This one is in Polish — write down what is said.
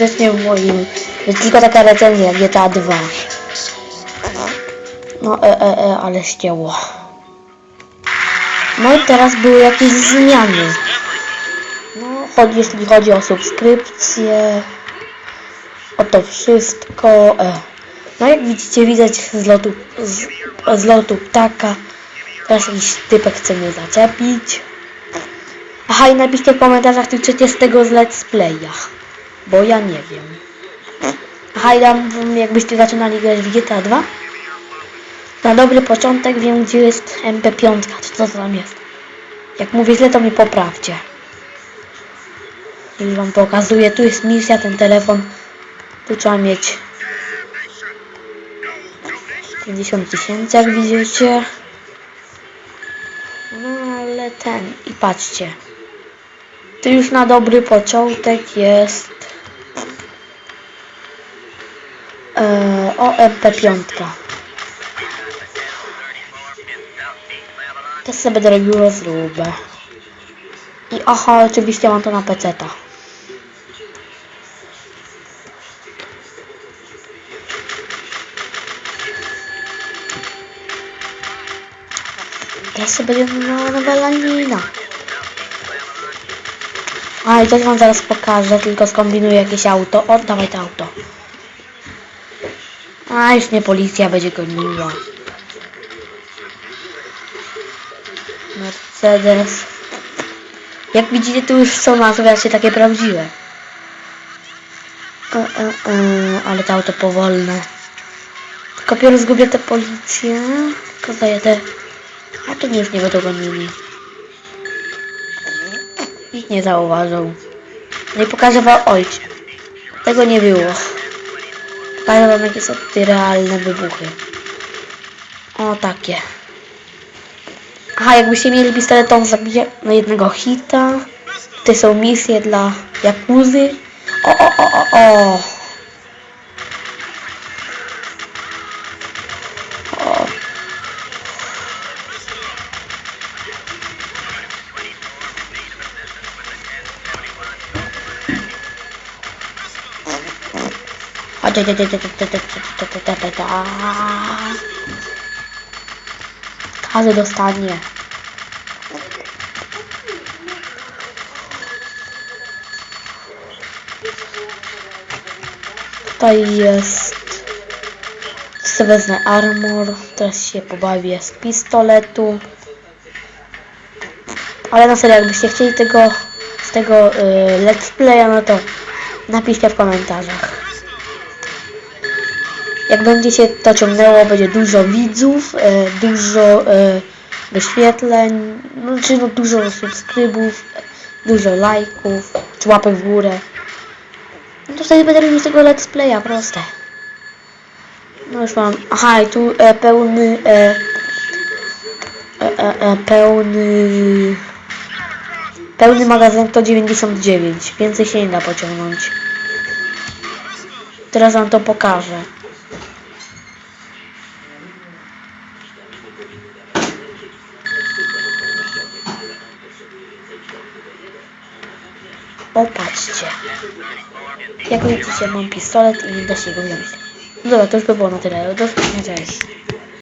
Serdecznie w moim... Jest tylko taka recenzja GTA 2. No e, e, e, ale ścięło. No i teraz były jakieś zmiany. No, chodzi, jeśli chodzi o subskrypcje, o to wszystko. E. No jak widzicie, widać z lotu, z, z lotu ptaka. Teraz jakiś typek chce mnie zaczepić. Aha, i napiszcie w komentarzach, czy chcecie z tego z let's playa. Bo ja nie wiem. Aha, i wam, jakbyście zaczynali grać w GTA 2. Na dobry początek wiem, gdzie jest MP5, czy co to tam jest. Jak mówię źle, to mi poprawcie. Już wam pokazuję, tu jest misja, ten telefon. Tu trzeba mieć 50 tysięcy, jak widzicie. No ale ten, i patrzcie. Tu już na dobry początek jest o MP5. Też sobie będę robił rozróbę. I aha, oczywiście mam to na peceta. Teraz sobie będzie nowa nowelanina. A i coś wam zaraz pokażę, tylko skombinuję jakieś auto. O, dawaj to auto. A już nie policja będzie goniła. Mercedes. Jak widzicie, tu już są nazwy takie prawdziwe. E, e, e, ale to auto powolne. Dopiero zgubię tę policję. Tylko zajadę. A tu już nie będą gonili. Nikt nie zauważył. No i pokażę wam. Tego nie było. Wam jakie są te realne wybuchy. O takie. Aha, jakbyście mieli pistoletą zabiję na jednego hita. Tutaj są misje dla Jakuzy. O, o, o, o. o. Chodź. Każdy dostanie. Tutaj jest sobie wezmę armor, teraz się pobawię z pistoletu. Ale na serio, jakbyście chcieli tego z tego y, let's playa, no to napiszcie w komentarzach. Jak będzie się to ciągnęło, będzie dużo widzów, e, dużo e, wyświetleń, no, czy no dużo subskrybów, dużo lajków, czy łapek w górę. No to wtedy będę robił z tego let's playa, proste. No już mam, aha i tu e, pełny, e, e, e, e, pełny, pełny magazyn to 99, więcej się nie da pociągnąć. Teraz wam to pokażę. Opatrzcie. Jak widzicie, mam pistolet i da się go wziąć. Dobra, to już by było na tyle. Do zobaczenia, cześć.